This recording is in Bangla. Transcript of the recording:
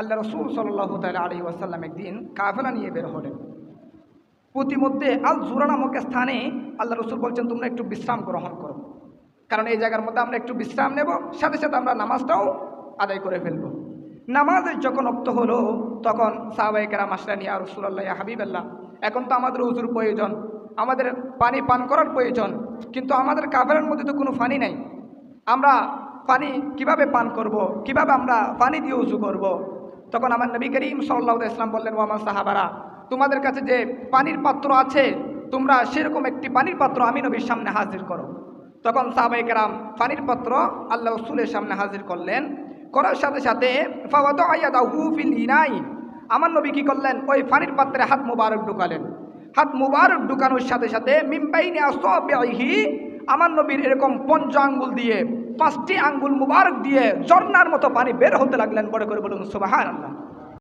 আল্লাহ রসুল সাল্লাহ তাল আলী ওয়াসাল্লাম একদিন কাফেলা নিয়ে বের হলেন প্রতিমধ্যে আল জুরা নামক স্থানে আল্লাহ রসুল বলছেন, তোমরা একটু বিশ্রাম গ্রহণ করো কারণ এই জায়গার মধ্যে আমরা একটু বিশ্রাম নেব, সাথে সাথে আমরা নামাজটাও আদায় করে ফেলব নামাজের যখন অক্ত হলো, তখন সাহবাইকেরা মাসরা নিয়ে রসুল্লাহ হাবিবাল্লাহ, এখন তো আমাদের উজুর প্রয়োজন, আমাদের পানি পান করার প্রয়োজন, কিন্তু আমাদের কাফের মধ্যে তো কোনো পানি নাই আমরা পানি কীভাবে পান করব। কীভাবে আমরা পানি দিয়ে উজু করব। তখন আমার নবী করিম সাল্লাহ ইসলাম বললেন, ও আমার সাহাবারা, তোমাদের কাছে যে পানির পাত্র আছে, তোমরা সেরকম একটি পানির পাত্র আমি নবীর সামনে হাজির করো। তখন সাহাবাইকেরাম পানির পাত্র আল্লাহ রসুলের সামনে হাজির করলেন। করার সাথে সাথে ফাওয়াদ আয়াদা হুফিল ইনাই আমার নবী কি করলেন? ওই পানির পাত্রে হাত মুবারক ঢুকালেন। হাত মুবারক ঢুকানোর সাথে সাথে মিম্বাইনে আসবিহি আমার নবীর এরকম পঞ্চ আঙ্গুল দিয়ে পাঁচটি আঙ্গুল মুবারক দিয়ে ঝর্নার মতো পানি বের হতে লাগলেন। বড় করে বলুন সুবাহান আল্লাহ